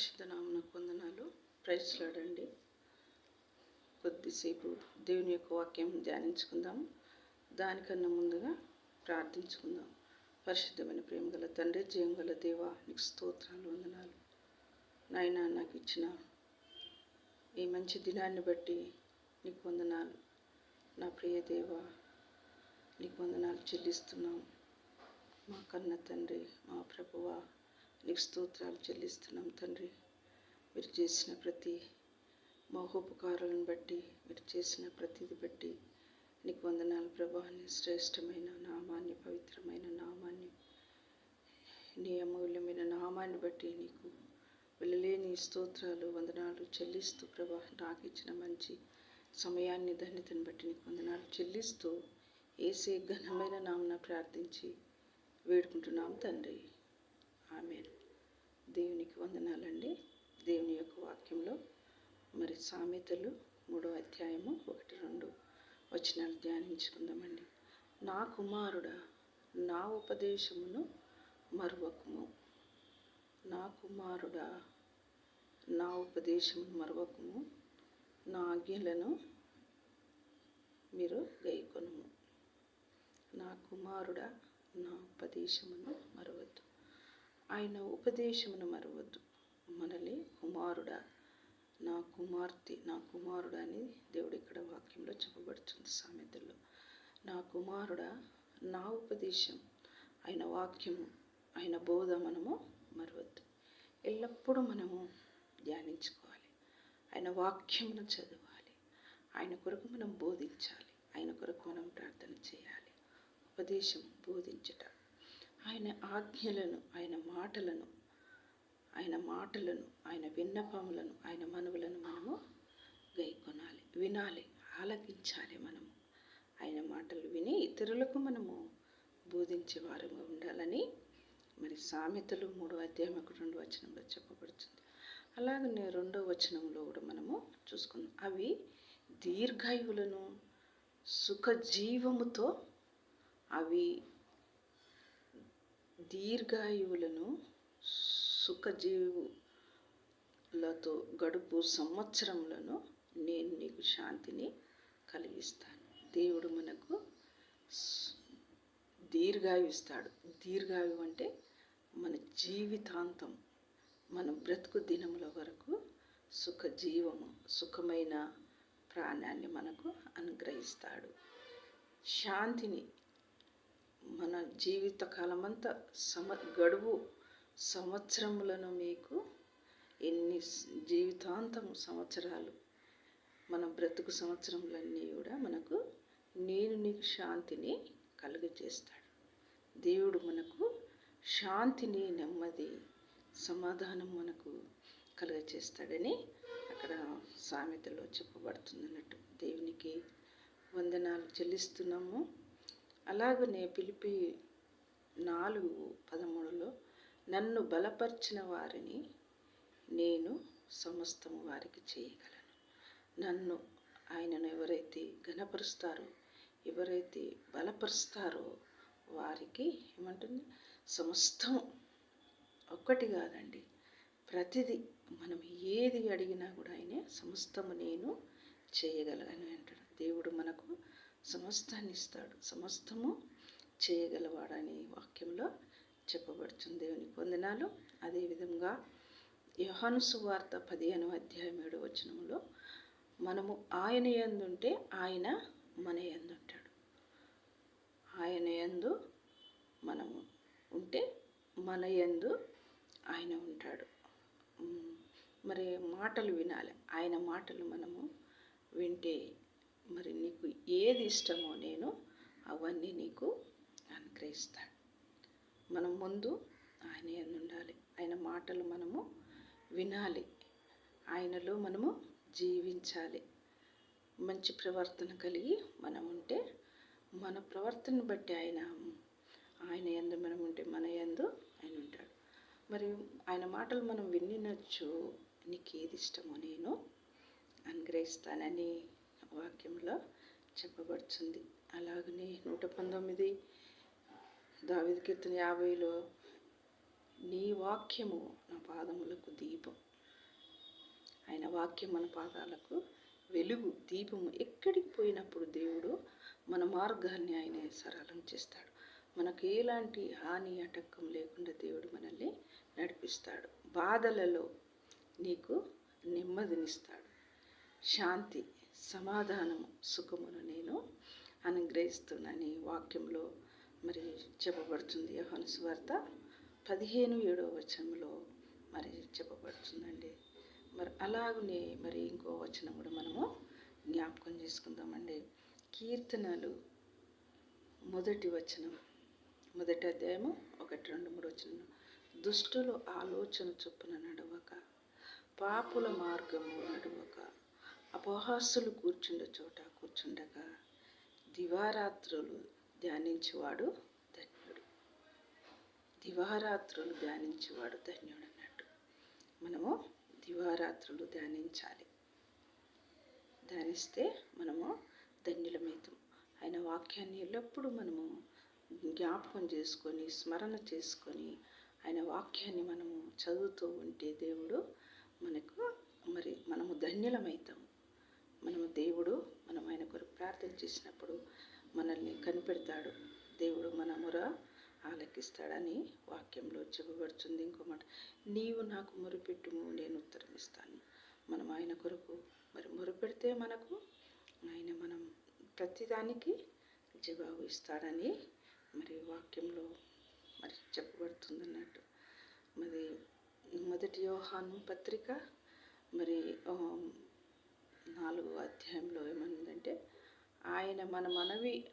పరిశుద్ధనామన వందనాలు ప్రైస్లాడండి కొద్దిసేపు దేవుని యొక్క వాక్యం ధ్యానించుకుందాం దానికన్నా ముందుగా ప్రార్థించుకుందాం. పరిశుద్ధమైన ప్రేమ గల తండ్రి జయం గల దేవ నీకు స్తోత్రాలు వందనాలు. నాయన నాకు ఇచ్చిన ఈ మంచి దినాన్ని బట్టి నీకు వందనాలు. నా ప్రియ దేవ నీకు వందనాలు చెల్లిస్తున్నాం. మా కన్న తండ్రి మా ప్రభువ నీకు స్తోత్రాలు చెల్లిస్తున్నాం తండ్రి. మీరు చేసిన ప్రతి మహోపకారాలను బట్టి మీరు చేసిన ప్రతిది బట్టి నీకు వందనాలు ప్రభాని శ్రేష్టమైన నామాన్ని పవిత్రమైన నామాన్ని నీ అమూల్యమైన నామాన్ని బట్టి నీకు వెళ్ళలేని స్తోత్రాలు వందనాలు చెల్లిస్తూ ప్రభా. నాకు ఇచ్చిన మంచి సమయాన్ని ధన్యతను బట్టి నీకు వందనాలు చెల్లిస్తూ ఏసే ఘనమైన నామన ప్రార్థించి వేడుకుంటున్నాం తండ్రి. ఆమె దేవునికి వందనాలండి. దేవుని యొక్క వాక్యంలో మరి సామెతలు మూడో అధ్యాయము ఒకటి రెండు వచనాలు ధ్యానించుకుందామండి. నా కుమారుడ నా ఉపదేశమును మరువకుము. నా కుమారుడ నా ఉపదేశమును మరువకుము. నా ఆజ్ఞలను మీరు గైకొనుము. నా కుమారుడ నా ఉపదేశమును మరువకు ఆయన ఉపదేశమును మరవద్దు. మనల్ని కుమారుడా నా కుమార్తె నా కుమారుడు అని దేవుడు ఇక్కడ వాక్యంలో చెప్పబడుతుంది సామెతల్లో. నా కుమారుడా నా ఉపదేశం ఆయన వాక్యము ఆయన బోధ మనము మరవద్దు. ఎల్లప్పుడూ మనము ధ్యానించుకోవాలి. ఆయన వాక్యమును చదవాలి. ఆయన కొరకు మనం బోధించాలి. ఆయన కొరకు మనం ప్రార్థన చేయాలి. ఉపదేశం బోధించట. ఆయన ఆజ్ఞలను ఆయన మాటలను ఆయన మాటలను ఆయన విన్నపములను ఆయన మనవులను మనము గైకొనాలి వినాలి ఆలకించాలి మనము. ఆయన మాటలు విని ఇతరులకు మనము బోధించే వారంగా ఉండాలని మరి సామెతలు మూడో అధ్యాయం ఒక రెండు వచనంలో చెప్పబడుతుంది. అలాగనే రెండో వచనంలో కూడా మనము చూసుకుందాం. అవి దీర్ఘాయువులను సుఖజీవముతో అవి దీర్ఘాయువులను సుఖజీవులతో గడుపు సంవత్సరములను నేను నీకు శాంతిని కలిగిస్తాను. దేవుడు మనకు దీర్ఘాయు ఇస్తాడు దీర్ఘాయు అంటే మన జీవితాంతం మన బ్రతుకు దినముల వరకు సుఖజీవము సుఖమైన ప్రాణాన్ని మనకు అనుగ్రహిస్తాడు. శాంతిని మన జీవిత కాలమంతా సమ గడువు సంవత్సరములను మీకు ఎన్ని జీవితాంతం సంవత్సరాలు మన బ్రతుకు సంవత్సరములన్నీ కూడా మనకు నేను నీకు శాంతిని కలుగజేస్తాడు. దేవుడు మనకు శాంతిని నెమ్మది సమాధానం మనకు కలుగజేస్తాడని అక్కడ సామెతలో చెప్పబడుతుంది అన్నట్టు దేవునికి వందనాలు చెల్లిస్తున్నాము. అలాగనే పిలిపి నాలుగు పదమూడులో నన్ను బలపరిచిన వారిని నేను సమస్తము వారికి చేయగలను. నన్ను ఆయనను ఎవరైతే ఘనపరుస్తారో ఎవరైతే బలపరుస్తారో వారికి ఏమంటుంది? సమస్తం ఒక్కటి కాదండి. ప్రతిదీ మనం ఏది అడిగినా కూడా ఆయనే సమస్తము నేను చేయగలను అంటాడు. దేవుడు మనకు సమస్తాన్ని ఇస్తాడు సమస్తము చేయగలవాడని వాక్యంలో చెప్పబడుతుంది. దేవుని పొందినాలు అదేవిధంగా యోహాను సువార్త పదిహేను అధ్యాయం ఏడు వచనంలో మనము ఆయన ఎందుంటే ఆయన మన ఎందుంటాడు ఆయన ఎందు మనము ఉంటే మన ఎందు ఆయన ఉంటాడు. మరి మాటలు వినాలి. ఆయన మాటలు మనము వింటే మరి నీకు ఏది ఇష్టమో నేను అవన్నీ నీకు అనుగ్రహిస్తాను. మనం ముందు ఆయన ఉండాలి. ఆయన మాటలు మనము వినాలి. ఆయనలో మనము జీవించాలి. మంచి ప్రవర్తన కలిగి మనం ఉంటే మన ప్రవర్తన బట్టి ఆయన ఆయన ఎందు మనం ఉంటే మన ఎందు ఆయన ఉంటాడు. మరి ఆయన మాటలు మనం వినినచ్చు. నీకు ఏది ఇష్టమో నేను అనుగ్రహిస్తానని వాక్యంలో చెప్పబడుతుంది. అలాగనే నూట పంతొమ్మిది దావిద కీర్తన యాభైలో నీ వాక్యము నా పాదములకు దీపం. ఆయన వాక్యం మన పాదాలకు వెలుగు దీపము ఎక్కడికి పోయినప్పుడు దేవుడు మన మార్గాన్ని ఆయన సరళం చేస్తాడు. మనకు ఎలాంటి హాని అటక్కం లేకుండా దేవుడు మనల్ని నడిపిస్తాడు. బాధలలో నీకు నెమ్మదినిస్తాడు. శాంతి సమాధానము సుఖమును నేను అనుగ్రహిస్తున్నాను వాక్యంలో మరి చెప్పబడుతుంది యోహాను వార్త పదిహేను ఏడవ వచనంలో మరి చెప్పబడుతుందండి. మరి అలాగనే మరి ఇంకో వచనం కూడా మనము జ్ఞాపకం చేసుకుందామండి. కీర్తనలు మొదటి వచనం మొదటి అధ్యాయము ఒకటి రెండు మూడు వచనం దుష్టులు ఆలోచన చొప్పున నడవక పాపుల మార్గము నడవక అపహాసులు కూర్చుండ చోట కూర్చుండగా దివారాత్రులు ధ్యానించేవాడు ధన్యుడు. దివారాత్రులు ధ్యానించేవాడు ధన్యుడు అన్నట్టు. మనము దివారాత్రులు ధ్యానించాలి. ధ్యానిస్తే మనము ధన్యులమవుతాం. ఆయన వాక్యాన్ని ఎల్లప్పుడూ మనము జ్ఞాపకం చేసుకొని స్మరణ చేసుకొని ఆయన వాక్యాన్ని మనము చదువుతూ ఉంటే దేవుడు మనకు మరి మనము ధన్యులమవుతాము. మనము దేవుడు మనం ఆయన కొరకు ప్రార్థన చేసినప్పుడు మనల్ని కనిపెడతాడు. దేవుడు మన మొర ఆలకిస్తాడని వాక్యంలో చెప్పబడుతుంది. ఇంకో మాట నీవు నాకు మొరుపెట్టుము నేను ఉత్తరం ఇస్తాను. మనం ఆయన కొరకు మరి మొరుపెడితే మనకు ఆయన మనం ప్రతిదానికి జవాబు ఇస్తాడని మరి వాక్యంలో మరి చెప్పబడుతుంది అన్నట్టు మరి మొదటి యోహాను పత్రిక మరి నాలుగో అధ్యాయంలో ఏమనుందంటే ఆయన మన మనవి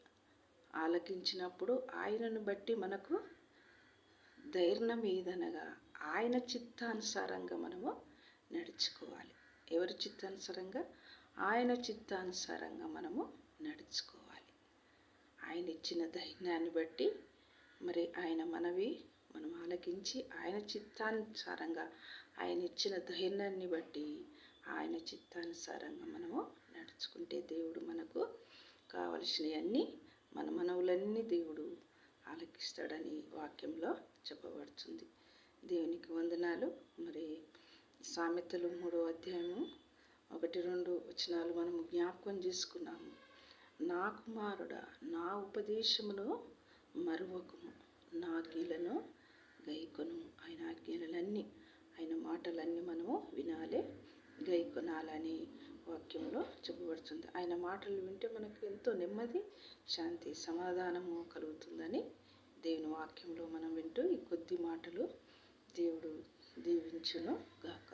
ఆలకించినప్పుడు ఆయనను బట్టి మనకు ధైర్యం ఏదనగా ఆయన చిత్తానుసారంగా మనము నడుచుకోవాలి. ఎవరి చిత్తానుసారంగా? ఆయన చిత్తానుసారంగా మనము నడుచుకోవాలి. ఆయన ఇచ్చిన ధైర్యాన్ని బట్టి మరి ఆయన మనవి మనం ఆలకించి ఆయన చిత్తానుసారంగా ఆయన ఇచ్చిన ధైర్యాన్ని బట్టి చిత్తానుసారంగా మనము నడుచుకుంటే దేవుడు మనకు కావలసినవన్నీ మన మనవులన్నీ దేవుడు ఆలకిస్తాడని వాక్యంలో చెప్పబడుతుంది. దేవునికి వందనాలు. మరి సామెతలు మూడో అధ్యాయము ఒకటి రెండు వచనాలు మనము జ్ఞాపకం చేసుకున్నాము. నా కుమారుడ నా ఉపదేశమును మరువకము. నా ఆజ్ఞలను గైకొను. ఆయన ఆజ్ఞలన్నీ ఆయన మాటలన్నీ మనము వినాలి. గైకొనాలని వాక్యంలో చెప్పబడుతుంది. ఆయన మాటలు వింటే మనకు ఎంతో నెమ్మది శాంతి సమాధానము కలుగుతుందని దేవుని వాక్యంలో మనం వింటూ ఈ కొద్ది మాటలు దేవుడు దీవించును గాక.